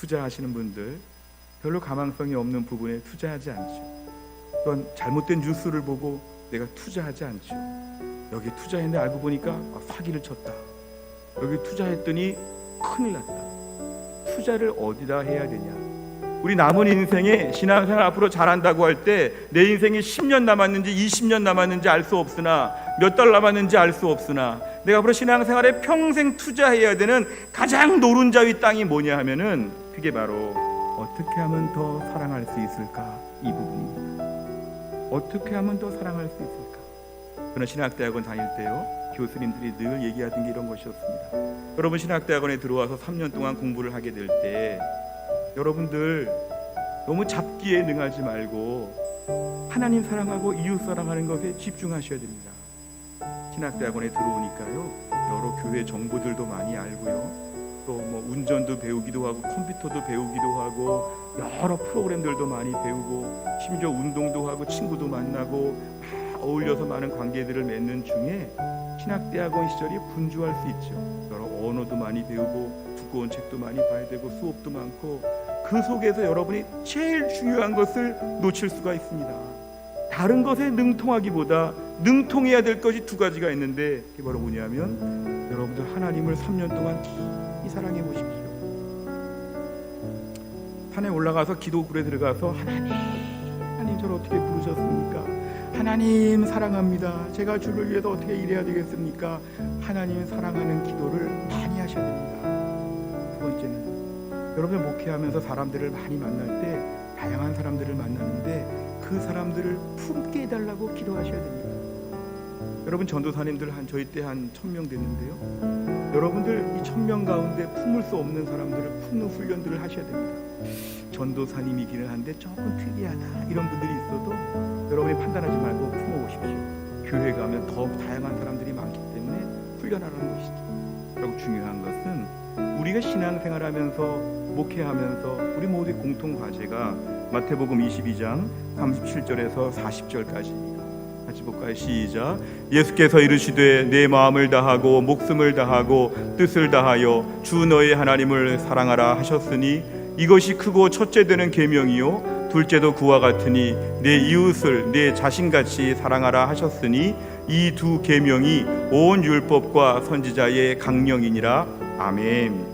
투자하시는 분들 별로 가망성이 없는 부분에 투자하지 않죠. 또한 잘못된 뉴스를 보고 내가 투자하지 않죠. 여기 투자했는데 알고 보니까 아, 사기를 쳤다. 여기 투자했더니 큰일 났다. 투자를 어디다 해야 되냐? 우리 남은 인생에 신앙생활 앞으로 잘한다고 할 때 내 인생이 10년 남았는지 20년 남았는지 알 수 없으나 몇 달 남았는지 알 수 없으나 내가 앞으로 신앙생활에 평생 투자해야 되는 가장 노른자위 땅이 뭐냐 하면은 그게 바로 어떻게 하면 더 사랑할 수 있을까 이 부분입니다. 어떻게 하면 더 사랑할 수 있을까? 저는 신학대학원 다닐 때요 교수님들이 늘 얘기하던 게 이런 것이었습니다. 여러분 신학대학원에 들어와서 3년 동안 공부를 하게 될 때 여러분들 너무 잡기에 능하지 말고 하나님 사랑하고 이웃 사랑하는 것에 집중하셔야 됩니다. 신학대학원에 들어오니까요 여러 교회 정보들도 많이 알고요 또 뭐 운전도 배우기도 하고 컴퓨터도 배우기도 하고 여러 프로그램들도 많이 배우고 심지어 운동도 하고 친구도 만나고 막 어울려서 많은 관계들을 맺는 중에 신학대학원 시절이 분주할 수 있죠. 여러 언어도 많이 배우고 두꺼운 책도 많이 봐야 되고 수업도 많고 그 속에서 여러분이 제일 중요한 것을 놓칠 수가 있습니다. 다른 것에 능통하기보다 능통해야 될 것이 두 가지가 있는데 그게 바로 뭐냐면 여러분들 하나님을 3년 동안 깊이 사랑해 보십시오. 산에 올라가서 기도굴에 들어가서 하나님, 하나님 저를 어떻게 부르셨습니까? 하나님 사랑합니다. 제가 주를 위해서 어떻게 일해야 되겠습니까? 하나님 사랑하는 기도를 많이 하셔야 됩니다. 두 번째는 여러분 목회하면서 사람들을 많이 만날 때 다양한 사람들을 만났는데 그 사람들을 품게 해달라고 기도하셔야 됩니다. 여러분 전도사님들 한 저희 때 한 천 명 됐는데요. 여러분들 이 천 명 가운데 품을 수 없는 사람들을 품는 훈련들을 하셔야 됩니다. 전도사님이기는 한데 조금 특이하다 이런 분들이 있어도 여러분이 판단하지 말고 품어보십시오. 교회 가면 더 다양한 사람들이 많기 때문에 훈련하라는 것이죠. 그리고 중요한 것은 우리가 신앙생활하면서 목회하면서 우리 모두의 공통 과제가 마태복음 22장 37절에서 40절까지입니다. 같이 볼까요? 시작. 예수께서 이르시되 내 마음을 다하고 목숨을 다하고 뜻을 다하여 주 너의 하나님을 사랑하라 하셨으니 이것이 크고 첫째 되는 계명이요 둘째도 그와 같으니 내 이웃을 내 자신같이 사랑하라 하셨으니 이 두 계명이 온 율법과 선지자의 강령이니라. 아멘.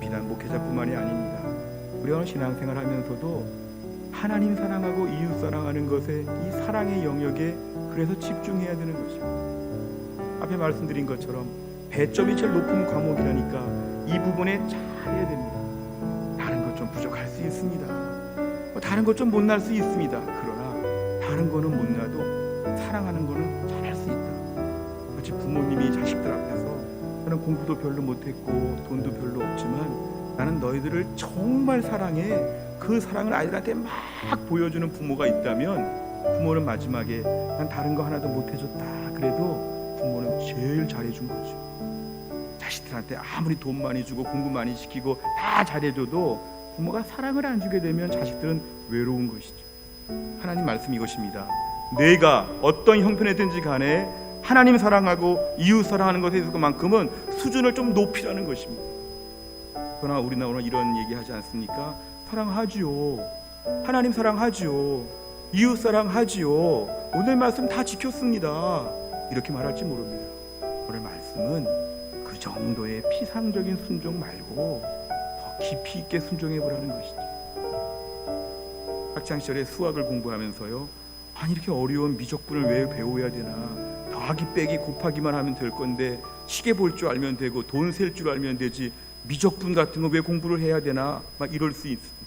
비단 목회자뿐만이 아닙니다. 우리가 신앙생활하면서도 하나님 사랑하고 이웃 사랑하는 것에 이 사랑의 영역에 그래서 집중해야 되는 것입니다. 앞에 말씀드린 것처럼 배점이 제일 높은 과목이라니까 이 부분에 잘해야 됩니다. 다른 것 좀 부족할 수 있습니다. 뭐 다른 것 좀 못날 수 있습니다. 그러나 다른 거는 못나도 사랑하는 거는 잘할 수 있다. 마치 부모님이 자식들 앞에서 나는 공부도 별로 못했고 돈도 별로 없지만 나는 너희들을 정말 사랑해. 그 사랑을 아이들한테 막 보여주는 부모가 있다면 부모는 마지막에 난 다른 거 하나도 못 해줬다. 그래도 부모는 제일 잘해준 거죠. 자식들한테 아무리 돈 많이 주고 공부 많이 시키고 다 잘해줘도 부모가 사랑을 안 주게 되면 자식들은 외로운 것이죠. 하나님 말씀 이것입니다. 내가 어떤 형편이든지 간에 하나님 사랑하고 이웃 사랑하는 것에 있어서만큼은 수준을 좀 높이라는 것입니다. 그러나 우리나 오늘 이런 얘기 하지 않습니까? 사랑하지요. 하나님 사랑하지요. 이웃 사랑하지요. 오늘 말씀 다 지켰습니다. 이렇게 말할지 모릅니다. 오늘 말씀은 그 정도의 피상적인 순종 말고 더 깊이 있게 순종해 보라는 것이죠. 학창 시절에 수학을 공부하면서요. 아니 이렇게 어려운 미적분을 왜 배워야 되나? 더하기 빼기 곱하기만 하면 될 건데 시계 볼 줄 알면 되고 돈 셀 줄 알면 되지 미적분 같은 거 왜 공부를 해야 되나? 막 이럴 수 있습니다.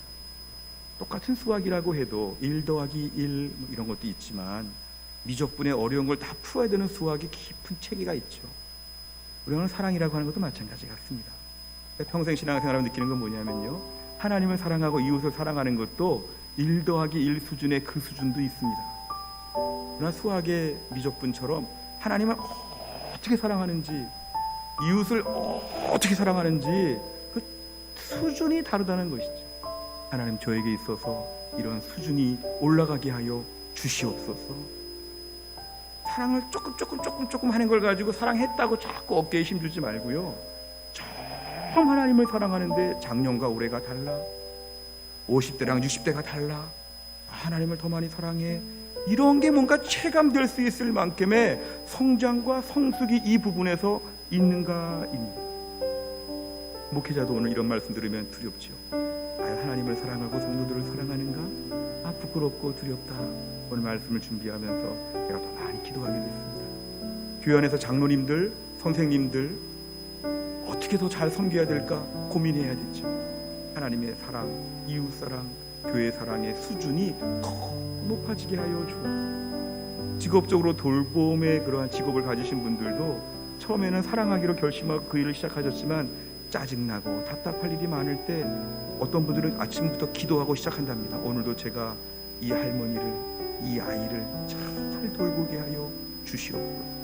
똑같은 수학이라고 해도 1 더하기 1뭐 이런 것도 있지만 미적분의 어려운 걸 다 풀어야 되는 수학이 깊은 체계가 있죠. 우리는 사랑이라고 하는 것도 마찬가지 같습니다. 평생 신앙생활을 느끼는 건 뭐냐면요. 하나님을 사랑하고 이웃을 사랑하는 것도 1 더하기 1 수준의 그 수준도 있습니다. 그러나 수학의 미적분처럼 하나님을 어떻게 사랑하는지 이웃을 어떻게 사랑하는지 그 수준이 다르다는 것이죠. 하나님 저에게 있어서 이런 수준이 올라가게 하여 주시옵소서. 사랑을 조금 조금 조금 조금 하는 걸 가지고 사랑했다고 자꾸 어깨에 힘주지 말고요. 정 하나님을 사랑하는데 작년과 올해가 달라. 50대랑 60대가 달라. 하나님을 더 많이 사랑해. 이런 게 뭔가 체감될 수 있을 만큼의 성장과 성숙이 이 부분에서 있는가입니다. 목회자도 오늘 이런 말씀 들으면 두렵죠. 과연 하나님을 사랑하고 성도들을 사랑하는가? 아 부끄럽고 두렵다. 오늘 말씀을 준비하면서 제가 더 많이 기도하게 됐습니다. 교회 안에서 장로님들, 선생님들 어떻게 더 잘 섬겨야 될까 고민해야 됐죠. 하나님의 사랑, 이웃 사랑, 교회 사랑의 수준이 더 높아지게 하여 주옵소서. 직업적으로 돌봄의 그러한 직업을 가지신 분들도 처음에는 사랑하기로 결심하고 그 일을 시작하셨지만 짜증나고 답답할 일이 많을 때 어떤 분들은 아침부터 기도하고 시작한답니다. 오늘도 제가 이 할머니를 이 아이를 잘 돌보게 하여 주시옵소서.